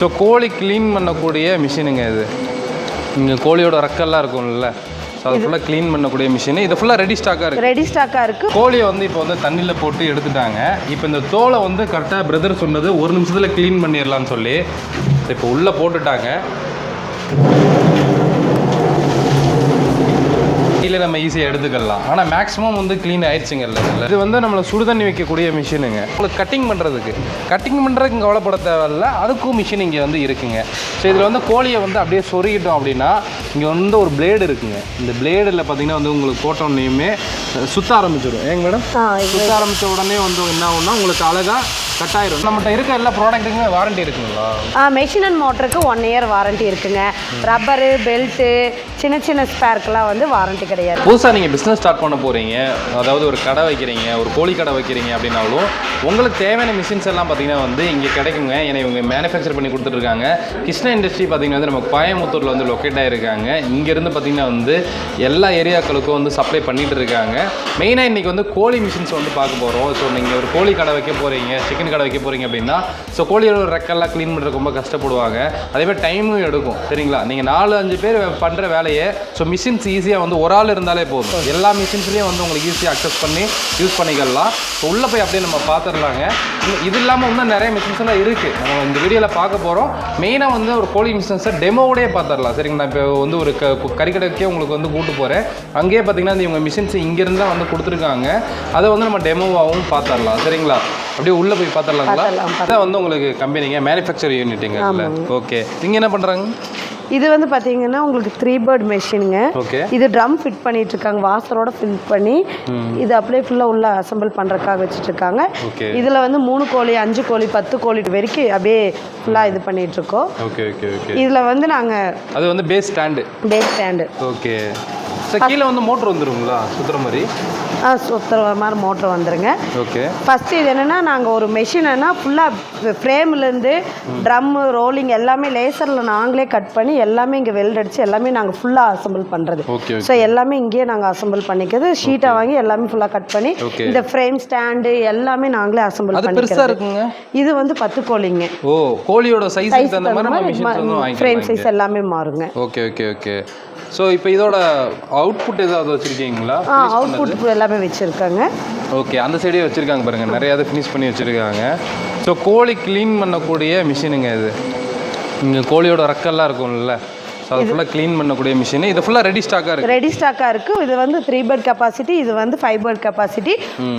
So கோழி clean பண்ணக்கூடிய மிஷினுங்க இது. இங்கே கோழியோட ரக்கெல்லாம் இருக்கும்ல. ஸோ அது ஃபுல்லாக க்ளீன் பண்ணக்கூடிய மிஷின் இது ஃபுல்லாக ரெடி ஸ்டாக்காக இருக்குது ரெடி ஸ்டாக்காக இருக்குது கோழியை வந்து இப்போ வந்து தண்ணியில் போட்டு எடுத்துட்டாங்க. இப்போ இந்த தோலை வந்து கரெக்டாக பிரதர் சொன்னது ஒரு நிமிஷத்தில் க்ளீன் பண்ணிடலாம்னு சொல்லி இப்போ உள்ளே போட்டுட்டாங்க. கீழே நம்ம ஈஸியாக எடுத்துக்கலாம். ஆனால் மேக்ஸிமம் வந்து க்ளீன் ஆயிடுச்சுங்க இல்லை இது வந்து நம்மளை சுடுதண்ணி வைக்கக்கூடிய மிஷினுங்க உங்களுக்கு கட்டிங் பண்ணுறதுக்கு கட்டிங் பண்ணுறதுக்கு கவலைப்பட தேவையில்ல. அதுக்கும் மிஷின் இங்கே வந்து இருக்குங்க. ஸோ இதில் வந்து கோழியை வந்து அப்படியே சொருகிட்டோம் அப்படின்னா இங்கே வந்து ஒரு பிளேடு இருக்குங்க. இந்த பிளேடில் பார்த்தீங்கன்னா வந்து உங்களுக்கு போட்டோன்னையுமே சுத்த ஆரம்பிச்சிடும். ஏங்க மேடம்? சுத்த ஆரம்பித்த உடனே வந்து என்ன ஆகும்னா உங்களுக்கு அழகாக கட் ஆயிரும். நம்மகிட்ட இருக்க எல்லா ப்ராடக்ட்டுக்குமே வாரண்டி இருக்குங்களா? மெஷின் அண்ட் மோட்டருக்கு ஒன் இயர் வாரண்டி இருக்குங்க. ரப்பரு பெல்ட்டு சின்ன சின்ன ஸ்பேர்க்கெலாம் வந்து வாரண்டி கிடையாது. புதுசாக நீங்கள் பிஸ்னஸ் ஸ்டார்ட் பண்ண போகிறீங்க அதாவது ஒரு கடை வைக்கிறீங்க ஒரு கோழி கடை வைக்கிறீங்க அப்படின்னாலும் உங்களுக்கு தேவையான மிஷின்ஸ் எல்லாம் பார்த்தீங்கன்னா வந்து இங்கே கிடைக்குங்க. ஏன்னா இவங்க மேனுஃபேக்சர் பண்ணி கொடுத்துட்ருக்காங்க கிருஷ்ணா இண்டஸ்ட்ரி பார்த்தீங்கன்னா வந்து நம்ம கோயம்புத்தூரில் வந்து லொக்கேட் ஆகிருக்காங்க இங்கேருந்து பார்த்தீங்கன்னா வந்து எல்லா ஏரியாக்களுக்கும் வந்து சப்ளை பண்ணிட்டு இருக்காங்க. மெயினாக இன்றைக்கி வந்து கோழி மிஷின்ஸ் வந்து பார்க்க போகிறோம் ஸோ நீங்கள் ஒரு கோழி கடை வைக்க போகிறீங்க சிக்கன் கடை வைக்க போகிறீங்க அப்படின்னா ஸோ கோழியோட ரெக்கெல்லாம் க்ளீன் பண்ணுறது ரொம்ப கஷ்டப்படுவாங்க. அதே மாதிரி டைமும் எடுக்கும் சரிங்களா? நீங்கள் நாலு அஞ்சு பேர் பண்ணுற வேலையை ஸோ மிஷின்ஸ் ஈஸியாக வந்து ஒரு ஆள் இருந்தாலே போதும். எல்லா மிஷின்ஸ்லேயும் வந்து உங்களுக்கு ஈஸியாக அக்சஸ் பண்ணி யூஸ் பண்ணிக்கலாம். ஸோ உள்ளே போய் அப்படியே நம்ம பார்த்துடலாங்க இது இல்லாமல் இன்னும் நிறைய மிஷின்ஸ்லாம் இருக்குது நம்ம இந்த வீடியோவில் பார்க்க போகிறோம் மெயினாக வந்து ஒரு கோழி மிஷின்ஸை டெமோவோடய பார்த்துடலாம் சரிங்களா? இப்போ வந்து ஒரு க கறிக்கடைக்கே உங்களுக்கு வந்து கூட்டு போகிறேன் அங்கேயே பார்த்தீங்கன்னா இந்த இவங்க மிஷின்ஸ் இங்கேருந்து தான் வந்து கொடுத்துருக்காங்க. அதை வந்து நம்ம டெமோவாகவும் பார்த்துடலாம். சரிங்களா? அப்படியே உள்ளே போய் பார்த்துடலாங்களா? அதான் வந்து உங்களுக்கு கம்பெனிங்க மேனுஃபேக்சர் யூனிட்டுங்க ஓகே. நீங்கள் என்ன பண்ணுறாங்க இது வந்து பார்த்தீங்கன்னா உங்களுக்கு த்ரீ பேர்ட் மெஷினுங்க ஓகே. இது ட்ரம் ஃபிட் பண்ணிட்டு இருக்காங்க. வாசரோட ஃபில் பண்ணி இது அப்படியே ஃபுல்லாக உள்ள அசெம்பிள் பண்ணுறதுக்காக வச்சுட்டு இருக்காங்க இதில் வந்து மூணு கோழி அஞ்சு கோழி பத்து கோழி வரைக்கும் அப்படியே ஃபுல்லாக இது பண்ணிட்டு இருக்கோம். இதில் வந்து நாங்கள் அது வந்து base stand base stand okay. Sir கீழே வந்து மோட்ரு வந்துருங்களா? சுத்துற மாதிரி? சுற்றுற மாதிரி மோட்ரு வந்துருங்க. ஓகே ஃபஸ்ட்டு இது என்னென்னா நாங்கள் ஒரு மெஷினைனா ஃபுல்லாக ஃப்ரேம்லேருந்து ட்ரம்மு ரோலிங் எல்லாமே லேசரில் நாங்களே கட் பண்ணி எல்லாமே இங்கே வெல்ட் அடித்து எல்லாமே நாங்கள் ஃபுல்லாக அசெம்பிள் பண்ணுறது ஸோ எல்லாமே இங்கேயே நாங்கள் அசெம்பிள் பண்ணிக்கிறது. ஷீட்டை வாங்கி எல்லாமே ஃபுல்லாக கட் பண்ணி. இந்த ஃப்ரேம் ஸ்டாண்டு எல்லாமே நாங்களே அசெம்பிள் இருக்குங்க? இது வந்து பத்து கோழிங்க ஓ கோழியோட சைஸ் ஃப்ரேம் சைஸ் எல்லாமே மாறுங்க. ஓகே ஓகே ஓகே ஸோ இப்போ இதோட அவுட்புட் ஏதாவது வச்சிருக்கீங்களா? ஆ அவுட்புட் எல்லாமே வச்சுருக்காங்க. ஓகே அந்த சைடே வச்சிருக்காங்க பாருங்க. நிறைய அதை ஃபினிஷ் பண்ணி வச்சிருக்காங்க. ஸோ கோழி க்ளீன் பண்ணக்கூடிய மிஷினுங்க இது. இங்கே கோழியோட ரக்கெல்லாம் இருக்கும்ல. ஸோ அது ஃபுல்லாக க்ளீன் பண்ணக்கூடிய மிஷின் இது ஃபுல்லாக ரெடி ஸ்டாக்காக இருக்குது ரெடி ஸ்டாக்காக இருக்குது இது வந்து த்ரீ பேர்ட் கெப்பாசிட்டி இது வந்து ஃபைவ் பேர்ட் கெப்பாசிட்டி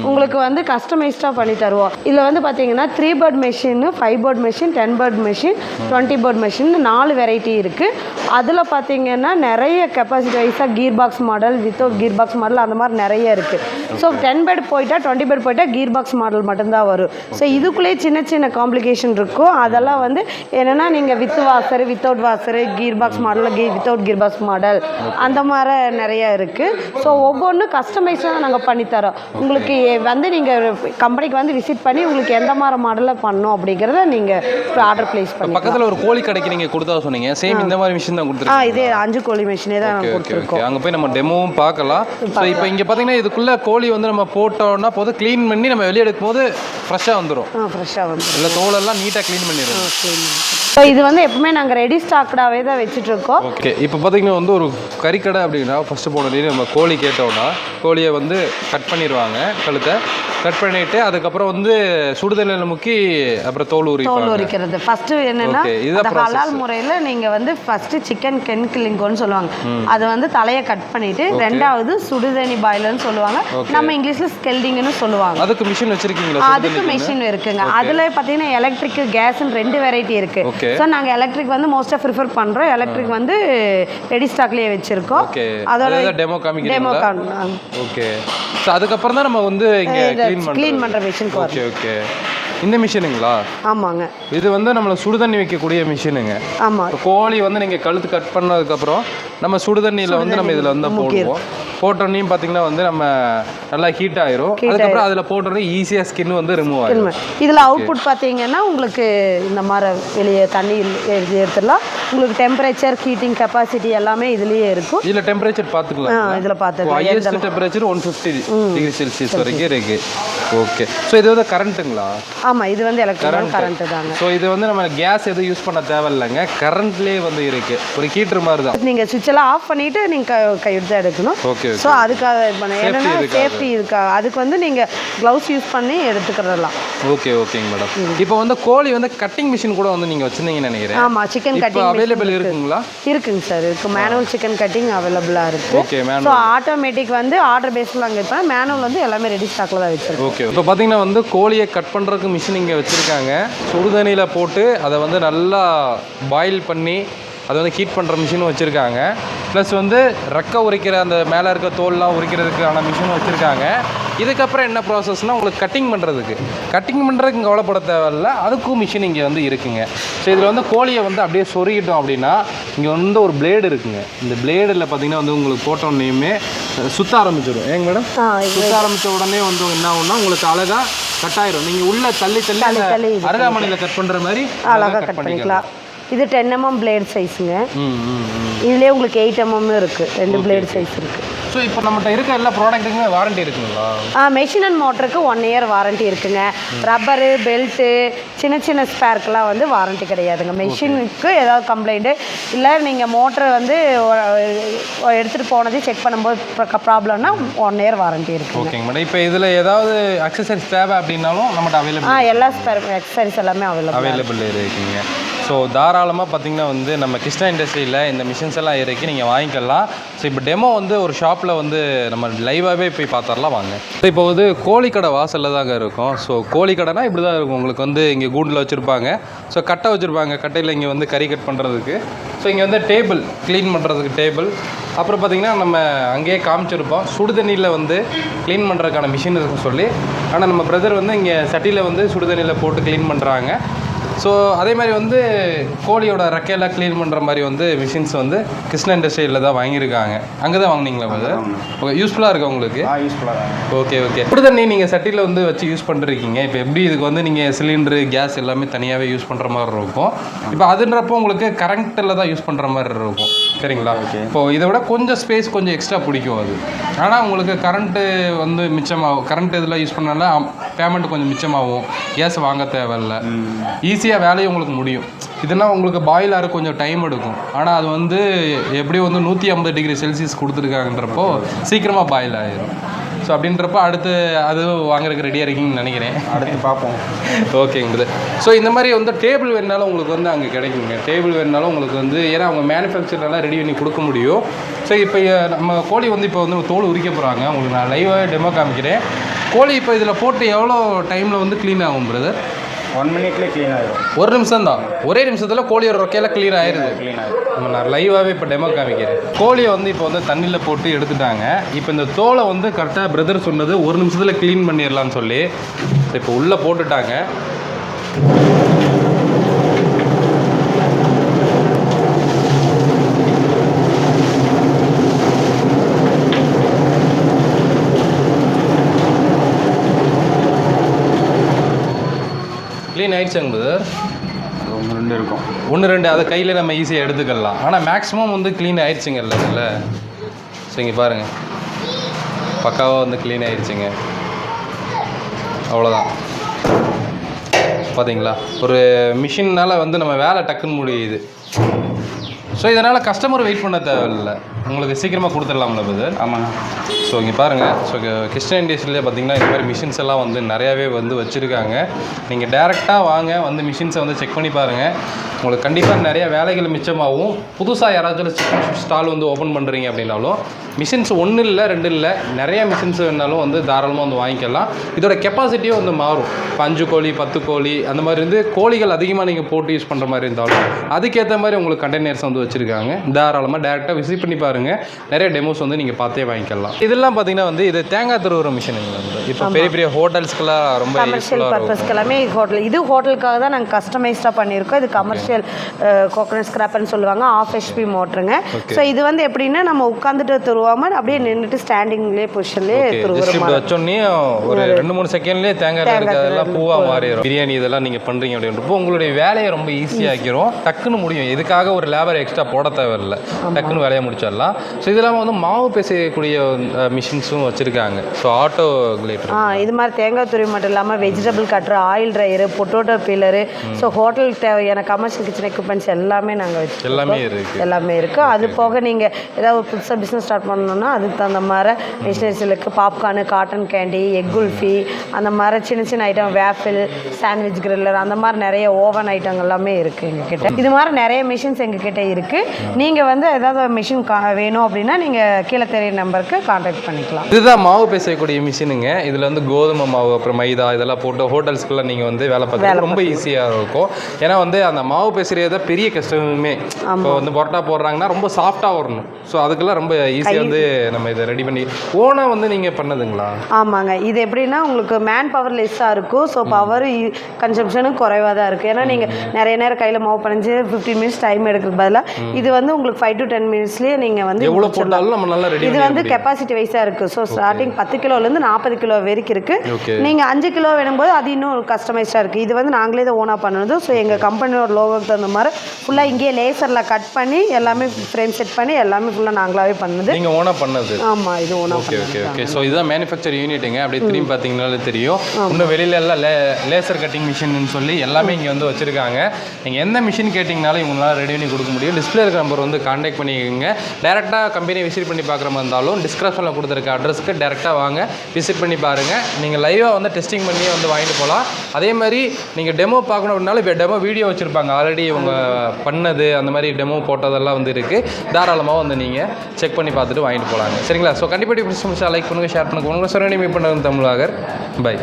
உங்களுக்கு வந்து கஸ்டமைஸ்டாக பண்ணி தருவோம். இதில் வந்து பார்த்தீங்கன்னா three bird machine five bird machine ten bird machine twenty bird machine நாலு வெரைட்டி இருக்குது அதில் பார்த்தீங்கன்னா நிறைய கெப்பாசிட்டி வைஸாக gear box model without gear box model அந்த மாதிரி நிறைய இருக்குது ஸோ டென் பேர்ட் போயிட்டா டுவெண்ட்டி பேர்ட் போயிட்டா கீர் பாக்ஸ் மாடல் மட்டும்தான் வரும். ஸோ இதுக்குள்ளேயே சின்ன சின்ன காம்ப்ளிகேஷன் இருக்கும். அதெல்லாம் வந்து என்னென்னா நீங்கள் with washer without washer gear box மாடலில் கீ வித்தவுட் கீர் பாக்ஸ் மாடல் அந்த மாதிரி நிறைய இருக்குது ஸோ ஒவ்வொன்றும் கஸ்டமைஸாக நாங்கள் பண்ணித்தரோம். உங்களுக்கு வந்து நீங்கள் கம்பெனிக்கு வந்து விசிட் பண்ணி உங்களுக்கு எந்த மாதிரி மாடலில் பண்ணணும் அப்படிங்கிறத நீங்கள் ஆர்டர் ப்ளேஸ் பண்ணி பக்கத்தில் ஒரு கோழி கடைக்கு நீங்கள் கொடுத்தா சொன்னீங்க. சேம் இந்த மாதிரி மிஷின் தான் ஆ கொடுத்துருக்கீங்க இதே அஞ்சு கோழி மிஷினே தான் நாங்கள் கொடுத்துருக்கோம். அங்கே போய் நம்ம டெமோவும் பார்க்கலாம். ஸோ இப்போ இங்கே பார்த்தீங்கன்னா இதுக்குள்ளே கோழி வந்து நம்ம போட்டோம்னா போதும் க்ளீன் பண்ணி நம்ம வெளியே எடுக்கும் போது ஃப்ரெஷ்ஷாக வந்துடும் ஃப்ரெஷ்ஷாக வந்து இல்லை தோலெல்லாம் நீட்டாக க்ளீன் பண்ணிடுவோம் ஸோ இது வந்து எப்பவுமே நாங்கள் ரெடி ஸ்டாக்டாகவே தான் வச்சுட்ருக்கோம் ஓகே இப்போ பார்த்தீங்கன்னா வந்து ஒரு கறிக்கடை அப்படின்னா ஃபஸ்ட்டு போனதே நம்ம கோழி கேட்டோம்னா கோழியை வந்து கட் பண்ணிடுவாங்க கழுத்தை. கட் பண்ணிட்டு அதுக்கப்புறம் வந்து சுடுதண்ணில் முக்கி அப்புறம் தோல் தோல் உரிப்பாங்க உரிக்கிறது. ஃபர்ஸ்ட் என்னன்னா அந்த ஹலால் முறையில் நீங்க வந்து ஃபர்ஸ்ட் சிக்கன் கென் கில்லிங்கோன்னு சொல்லுவாங்க அது வந்து தலையை கட் பண்ணிட்டு ரெண்டாவது சுடுதண்ணி பாய்லர்னு சொல்லுவாங்க. நம்ம இங்கிலீஷ்ல ஸ்கெல்டிங்னு சொல்லுவாங்க. அதுக்கு மிஷின் வச்சிருக்கீங்களா அதுக்கு மெஷின் இருக்குங்க. அதுல பாத்தீங்கன்னா எலக்ட்ரிக் கேஸ்னு ரெண்டு வெரைட்டி இருக்கு. ஸோ நாங்க எலக்ட்ரிக் வந்து மோஸ்டா ப்ரிஃபர் பண்றோம். எலக்ட்ரிக் வந்து ரெடி ஸ்டாக்லயே வச்சிருக்கோம். அதோட டெமோ டெமோ ஓகே ஸோ அதுக்கப்புறம் தான் நம்ம வந்து இங்கே க்ளீன் மிஷினுக்கு வரும் ஓகே ஓகே இந்த மிஷினுங்களா? ஆமாங்க. இது வந்து நம்மளை சுடுதண்ணி வைக்கக்கூடிய மிஷினுங்க. ஆமா. கோழி வந்து நீங்கள் கழுத்து கட் பண்ணதுக்கப்புறம் நம்ம சுடுதண்ணியில் வந்து நம்ம இதில் வந்து போடுவோம். போட்டோன்னையும் பார்த்தீங்கன்னா வந்து நம்ம நல்லா ஹீட் ஆயிரும். அதுக்கப்புறம் அதில் போட்டோன்னே ஈஸியாக ஸ்கின் வந்து ரிமூவ் ஆயிரும். உண்மை. இதுல அவுட்புட் பார்த்தீங்கன்னா உங்களுக்கு இந்த மாதிரி வெளியே தண்ணி எடுத்துடலாம். உங்களுக்கு டெம்பரேச்சர் ஹீட்டிங் கெப்பாசிட்டி எல்லாமே இதுலயே இருக்கும். இதில் டெம்பரேச்சர் பார்த்துக்கலாம் ஆ, இதுல பார்த்துக்கலாம் highest temperature one fifty degree Celsius வரைக்கும் இருக்கு. ஓகே ஸோ இது வந்து கரண்ட்டுங்களா ஆமாம் இது வந்து எலக்ட்ரிக்கல் கரண்ட்டு தாங்க ஸோ இது வந்து நம்ம கேஸ் எதுவும் யூஸ் பண்ண தேவையில்லைங்க. கரண்ட்லேயே வந்து இருக்கு. ஒரு ஹீட்டர் மாதிரி தான் நீங்கள் சுவிட்செல்லாம் ஆஃப் பண்ணிவிட்டு நீங்கள் கையெழுத்து எடுக்கணும். ஓகே ஸோ அதுக்காக என்னன்னா சேஃப்டி இருக்கா? அதுக்கு வந்து நீங்கள் க்ளவுஸ் யூஸ் பண்ணி எடுத்துக்கிறலாம் ஓகே ஓகேங்க மேடம் இப்போ வந்து கோழி வந்து கட்டிங் மிஷின் கூட வந்து நீங்கள் வச்சுருந்தீங்கன்னு நினைக்கிறேன். ஆமாம் சிக்கன் இப்போ கட்டிங் அவைலபிள் இருக்குங்களா? இருக்குங்க சார் இருக்கு. மேனுவல் சிக்கன் கட்டிங் அவைலபிளாக இருக்குது ஓகே மேம் ஸோ ஆட்டோமேட்டிக் வந்து ஆர்டர் பேஸில் அங்கே இருப்பேன் மேனுவல் வந்து எல்லாமே ரெடி ஸ்டாக்கில் தான் வச்சிருக்கோம் ஓகே ஓகே. இப்போ பார்த்தீங்கன்னா வந்து கோழியை கட் பண்ணுறதுக்கு மிஷின் இங்கே வச்சுருக்காங்க. சுடுதண்ணியில் போட்டு அதை வந்து நல்லா பாயில் பண்ணி அதை வந்து ஹீட் பண்ணுற மிஷினும் வச்சுருக்காங்க. ப்ளஸ் வந்து ரெக்கை உரிக்கிற அந்த மேலே இருக்க தோல்லாம் உரிக்கிறதுக்கான மிஷினும் வச்சுருக்காங்க. இதுக்கப்புறம் என்ன ப்ராசஸ்னால் உங்களுக்கு கட்டிங் பண்ணுறதுக்கு கட்டிங் பண்ணுறதுக்கு கவலைப்பட தேவையில்ல. அதுக்கும் மிஷின் இங்கே வந்து இருக்குங்க. ஸோ இதில் வந்து கோழியை வந்து அப்படியே சொருகிட்டோம் அப்படின்னா இங்கே வந்து ஒரு பிளேடு இருக்குங்க. இந்த பிளேடில் பார்த்தீங்கன்னா வந்து உங்களுக்கு போட்டோன்னையுமே சுத்த ஆரம்பிச்சிடும். ஏங்க மேடம் ஆ சுத்த ஆரம்பிச்ச உடனே வந்து என்ன ஆகும்னா உங்களுக்கு அழகா கட் ஆயிரும். நீங்க உள்ள தள்ளி தள்ளி அருகாமனையில கட் பண்ற மாதிரி அழகாக கட் பண்ணிக்கலாம். இது டென் எம்எம் பிளேட் சைஸுங்க இதுலேயே உங்களுக்கு எயிட் எம்எம் இருக்குது ரெண்டு பிளேட் சைஸ் இருக்குது ஸோ இப்போ நம்மகிட்ட இருக்க எல்லா ப்ராடக்ட்டுக்குமே வாரண்டி இருக்குங்களா? ஆ மெஷின் அண்ட் மோட்டருக்கு ஒன் இயர் வாரண்டி இருக்குங்க. ரப்பரு பெல்ட்டு சின்ன சின்ன ஸ்பேர்க்கெலாம் வந்து வாரண்டி கிடையாதுங்க. மெஷினுக்கு ஏதாவது கம்ப்ளைண்ட்டு இல்லை நீங்கள் மோட்டரை வந்து எடுத்துகிட்டு போனது செக் பண்ணும்போது ப்ராப்ளம்னா ஒன் இயர் வாரண்டி இருக்குங்க. ஓகேங்க மேடம் இப்போ இதில் ஏதாவது அக்சசரிஸ் தேவை அப்படின்னாலும் நம்மகிட்ட அவைலபிள் ஆ எல்லா ஸ்பேர் எக்ஸசரிஸ் எல்லாமே அவைலபிள் அவைலபிள் இருக்குங்க. ஸோ தாராளமாக பார்த்தீங்கன்னா வந்து நம்ம கிருஷ்ணா இண்டஸ்ட்ரியில் இந்த மிஷின்ஸ் எல்லாம் இறக்கி நீங்கள் வாங்கிக்கலாம். ஸோ இப்போ டெமோ வந்து ஒரு ஷாப்பில் வந்து நம்ம லைவாகவே போய் பார்த்தரலாம் வாங்க. ஸோ இப்போ வந்து கோழிக்கடை வாசலில் தாங்க இருக்கும். ஸோ கோழிக்கடைனா இப்படி தான் இருக்கும். உங்களுக்கு வந்து இங்கே கூண்டில் வச்சுருப்பாங்க. ஸோ கட்டை வச்சுருப்பாங்க. கட்டையில் இங்கே வந்து கறி கட் பண்ணுறதுக்கு ஸோ இங்கே வந்து டேபிள் க்ளீன் பண்ணுறதுக்கு டேபிள் அப்புறம் பார்த்தீங்கன்னா நம்ம அங்கேயே காமிச்சிருப்போம். சுடு தண்ணியில் வந்து க்ளீன் பண்ணுறதுக்கான மிஷின் இருக்குன்னு சொல்லி. ஆனால் நம்ம பிரதர் வந்து இங்கே சட்டியில் வந்து சுடு தண்ணியில் போட்டு க்ளீன் பண்ணுறாங்க ஸோ அதே மாதிரி வந்து கோழியோட ரெக்கையெல்லாம் க்ளீன் பண்ணுற மாதிரி வந்து மிஷின்ஸ் வந்து கிருஷ்ணா இண்டஸ்ட்ரியில் தான் வாங்கியிருக்காங்க. அங்கே தான் வாங்குனீங்களா பிரதர் ஓகே யூஸ்ஃபுல்லாக இருக்கா உங்களுக்கு? யூஸ்ஃபுல்லாக ஓகே ஓகே சுடு தண்ணி நீங்கள் சட்டியில் வந்து வச்சு யூஸ் பண்ணிருக்கீங்க. இப்போ எப்படி இதுக்கு வந்து நீங்கள் சிலிண்டரு கேஸ் எல்லாமே தனியாகவே யூஸ் பண்ணுற மாதிரி இருக்கும். இப்போ அதுன்றப்போ உங்களுக்கு கரண்ட்டில் தான் யூஸ் பண்ணுற மாதிரி இருக்கும். சரிங்களா? இப்போ இதை விட கொஞ்சம் ஸ்பேஸ் கொஞ்சம் எக்ஸ்ட்ரா பிடிக்கும் அது. ஆனால் உங்களுக்கு கரண்ட்டு வந்து மிச்சமாகும். கரண்ட் இதில் யூஸ் பண்ணனால பேமெண்ட் கொஞ்சம் மிச்சமாகும். கேஸ் வாங்க தேவையில்ல. ஈஸியாக வேலையும் உங்களுக்கு முடியும். இதுனா உங்களுக்கு பாயில் ஆக கொஞ்சம் டைம் எடுக்கும். ஆனால் அது வந்து எப்படியும் வந்து நூற்றி ஐம்பது டிகிரி செல்சியஸ் கொடுத்துருக்காங்கன்றப்போ சீக்கிரமாக பாயில் ஆயிரும். ஸோ அப்படின்றப்ப அடுத்து அது வாங்குறதுக்கு ரெடியாக இருக்கீங்கன்னு நினைக்கிறேன். அடுத்து பார்ப்போம். ஓகேங்க ஸோ இந்த மாதிரி வந்து டேபிள் வேணுனாலும் உங்களுக்கு வந்து அங்கே கிடைக்குங்க. டேபிள் வேணுனாலும் உங்களுக்கு வந்து ஏன்னா அவங்க மேனுஃபேக்சர்லாம் ரெடி பண்ணி கொடுக்க முடியும். ஸோ இப்போ நம்ம கோழி வந்து இப்போ வந்து தோல் உரிக்க போகிறாங்க உங்களுக்கு நான் லைவாக டெமோ காமிக்கிறேன். கோழி இப்போ இதில் போட்டு எவ்வளோ டைமில் வந்து க்ளீன் ஆகும் பிரதர் ஒன் மினிட்லேயே க்ளீன் ஆயிடும் ஒரு நிமிஷம் தான் ஒரே நிமிஷத்தில் கோழியோட ரொக்கையெல்லாம் க்ளீன் ஆயிருது. க்ளீன் ஆயிடும் நம்ம நான் லைவாகவே இப்போ டெமோ காமிக்கிறேன். கோழியை வந்து இப்போ வந்து தண்ணியில் போட்டு எடுத்துட்டாங்க. இப்போ இந்த தோலை வந்து கரெக்டாக பிரதர் சொன்னது ஒரு நிமிஷத்தில் க்ளீன் பண்ணிடலாம்னு சொல்லி இப்போ உள்ளே போட்டுட்டாங்க. க்ளீன் ஆயிடுச்சாங்க பிரதர் ஒன்று ரெண்டு இருக்கும். ஒன்று ரெண்டு. அதை கையில் நம்ம ஈஸியாக எடுத்துக்கலாம். ஆனால் மேக்ஸிமம் வந்து க்ளீன் ஆயிடுச்சுங்கல்ல இதில் ஸோ இங்கே பாருங்கள் பக்காவாக வந்து க்ளீன் ஆயிடுச்சுங்க அவ்வளோதான் பார்த்தீங்களா ஒரு மிஷின்னால் வந்து நம்ம வேலை டக்குன்னு முடியுது. ஸோ இதனால் கஸ்டமர் வெயிட் பண்ண தேவையில்லை. உங்களுக்கு சீக்கிரமாக கொடுத்துடலாம்ல பிரதர் ஆமாங்க. ஸோ இங்கே பாருங்கள் ஸோ கிருஷ்ண இண்டஸ்ட்ரியிலே பார்த்தீங்கன்னா இந்த மாதிரி மிஷின்ஸ் எல்லாம் வந்து நிறையாவே வந்து வச்சுருக்காங்க. நீங்கள் டேரெக்டாக வாங்க வந்து மிஷின்ஸை வந்து செக் பண்ணி பாருங்கள் உங்களுக்கு கண்டிப்பாக நிறைய வேலைகள் மிச்சமாகும். புதுசாக யாராச்சும் ஸ்டால் வந்து ஓப்பன் பண்ணுறீங்க அப்படின்னாலும் மிஷின்ஸ் ஒன்று இல்லை ரெண்டு இல்லை நிறைய மிஷின்ஸ் வேணாலும் வந்து தாராளமாக வந்து வாங்கிக்கலாம். இதோட கெப்பாசிட்டியும் வந்து மாறும். இப்போ அஞ்சு கோழி பத்து கோழி அந்த மாதிரி இருந்து கோழிகள் அதிகமாக நீங்கள் போட்டு யூஸ் பண்ணுற மாதிரி இருந்தாலும் அதுக்கேற்ற மாதிரி உங்களுக்கு கண்டெய்னர்ஸ் வந்து வச்சுருக்காங்க. தாராளமாக டேரெக்டாக விசிட் பண்ணி பாருங்கள் நிறைய டெமோஸ் வந்து நீங்கள் பார்த்தே வாங்கிக்கலாம். இதெல்லாம் பார்த்தீங்கன்னா வந்து இது தேங்காய் துருவுற வந்து. இப்போ பெரிய பெரிய ஹோட்டல்ஸ்க்கெல்லாம் ரொம்ப கமர்ஷியல் பர்பஸ்க்கு எல்லாமே ஹோட்டல் இது ஹோட்டலுக்காக தான் நாங்கள் கஸ்டமைஸ்டாக பண்ணியிருக்கோம். இது கமர்ஷியல் கோகனட் ஸ்கிராப்பர்னு சொல்லுவாங்க. ஆஃப் ஹெச்பி மோட்டருங்க ஸோ இது வந்து எப்படின்னா நம்ம உட்காந்துட்டு துருவாமல் அப்படியே நின்றுட்டு ஸ்டாண்டிங்லேயே பொசிஷன்லேயே துருவுற ஜஸ்ட் இப்படி மாதிரி. வச்சோடனே ஒரு ரெண்டு மூணு செகண்ட்லேயே தேங்காய் இருக்கிறதெல்லாம் பூவாக மாறிடும். பிரியாணி இதெல்லாம் நீங்கள் பண்ணுறீங்க அப்படின்றப்போ உங்களுடைய வேலையை ரொம்ப ஈஸியாக்கிறோம் டக்குன்னு முடியும். இதுக்காக ஒரு லேபர் எக்ஸ்ட்ரா போட தேவையில்லை. டக்குன்னு வேலையை முடிச்சிடலாம். ஸோ இது இல்லாமல் வந்து மாவு பேசக்கூடிய மிஷின்ஸும் வச்சுருக்காங்க. ஸோ ஆட்டோ கிளேட்டர் ஆ இது மாதிரி தேங்காய் துருவி மட்டும் இல்லாமல் vegetable cutter oil dryer potato peeler so ஹோட்டலுக்கு தேவையான கமர்ஷியல் கிச்சன் எக்யூப்மெண்ட்ஸ் எல்லாமே நாங்கள் வச்சு எல்லாமே இருக்குது எல்லாமே இருக்குது அது போக நீங்கள் ஏதாவது புதுசாக பிஸ்னஸ் ஸ்டார்ட் பண்ணணும்னா அதுக்கு தகுந்த மாதிரி மிஷினரிஸிலுக்கு popcorn cotton candy egg kulfi அந்த மாதிரி சின்ன சின்ன ஐட்டம் வேஃபில் சாண்ட்விச் கிரில்லர் அந்த மாதிரி நிறைய ஓவன் ஐட்டங்கள் எல்லாமே இருக்குது எங்ககிட்ட. இது மாதிரி நிறைய மிஷின்ஸ் எங்ககிட்ட இருக்குது நீங்கள் வந்து ஏதாவது மிஷின் வேணும் அப்படின்னா நீங்கள் கீழே தெரிய நம்பருக்கு காண்டாக்ட் பண்ணிக்கலாம். இதுதான் மாவு பேசக்கூடிய மிஷினுங்க இதில் வந்து கோதுமை மாவு அப்புறம் மைதா இதெல்லாம் போட்டு ஹோட்டல்ஸ்க்குலாம் நீங்கள் வந்து வேலை பார்க்குறது ரொம்ப ஈஸியாக இருக்கும். ஏன்னா வந்து அந்த மாவு பேசுகிறது பெரிய கஷ்டமே. இப்போ வந்து பரோட்டா போடுறாங்கன்னா ரொம்ப சாஃப்டாக வரணும். ஸோ அதுக்கெல்லாம் ரொம்ப ஈஸியாக வந்து நம்ம இதை ரெடி பண்ணி ஓனாக வந்து நீங்கள் பண்ணதுங்களா? ஆமாங்க. இது எப்படின்னா உங்களுக்கு மேன் பவர் லெஸ்ஸாக இருக்கும் ஸோ பவர் கன்சம்ஷனும் குறைவாக தான் இருக்குது ஏன்னா நீங்கள் நிறைய நேரம் கையில் மூவ் பண்ணிச்சு ஃபிஃப்டீன் மினிட்ஸ் டைம் எடுக்கிறது பதிலாக இது வந்து உங்களுக்கு ஃபைவ் டு டென் மினிட்ஸ்லேயே நீங்கள் வந்து எவ்வளோ. போட்டாலும் நம்ம நல்லா ரெடி இது வந்து கெப்பாசிட்டி வைஸாக இருக்குது ஸோ ஸ்டார்டிங் பத்து கிலோலேருந்து நாற்பது கிலோ வரைக்கும். இருக்குது நீங்கள் அஞ்சு கிலோ வேணும்போது அது இன்னும் கஸ்டமைஸ்டாக இருக்குது இது வந்து நாங்களே தான் ஓனாக பண்ணுறது ஸோ எங்கள் கம்பெனியோட லோகோக்கு தகுந்த மாதிரி ஃபுல்லாக இங்கேயே லேசரில் கட் பண்ணி எல்லாமே ஃப்ரேம் செட் பண்ணி எல்லாமே ஃபுல்லாக நாங்களாவே பண்ணுது நீங்கள் ஓனாக பண்ணது? ஆமாம் இது ஓனாக ஓகே ஓகே ஓகே ஸோ இதுதான் மேனுஃபேக்சர் யூனிட்டுங்க அப்படியே திரும்பி பார்த்தீங்கனாலே தெரியும். இன்னும் வெளியில எல்லாம் லே லேசர் கட்டிங் மிஷின்னு சொல்லி எல்லாமே இங்கே வந்து வச்சுருக்காங்க. நீங்கள் எந்த மிஷின் கேட்டிங்கனாலும் இவங்களால ரெடி பண்ணி கொடுக்க முடியும். டிஸ்பிளே இருக்கிற நம்பர் வந்து காண்டாக்ட் பண்ணிக்கோங்க. டேரெக்டாக கம்பெனியை விசிட் பண்ணி பார்க்குற மாதிரி இருந்தாலும் டிஸ்கிரிப்ஷனில் கொடுத்துருக்க அட்ரஸ்க்கு டேரெக்டாக வாங்க. விசிட் பண்ணி பாருங்கள் நீங்கள் லைவாக வந்து டெஸ்டிங் பண்ணி வந்து வாங்கிட்டு போகலாம். அதே மாதிரி நீங்கள் டெமோ பார்க்கணும் அப்படின்னாலும் இப்போ டெமோ வீடியோ வச்சுருப்பாங்க. ஆல்ரெடி இவங்க பண்ணது அந்த மாதிரி டெமோ போட்டதெல்லாம் வந்து இருக்குது தாராளமாக வந்து நீங்கள் செக் பண்ணி பார்த்துட்டு வாங்கிட்டு போகலாங்க. சரிங்களா? ஸோ கண்டிப்பாக பிடிச்சி லைக் பண்ணுங்கள் ஷேர் பண்ணுங்கள் உங்களை சொன்னி மீட் பண்ணுறது தமிழாகர் பை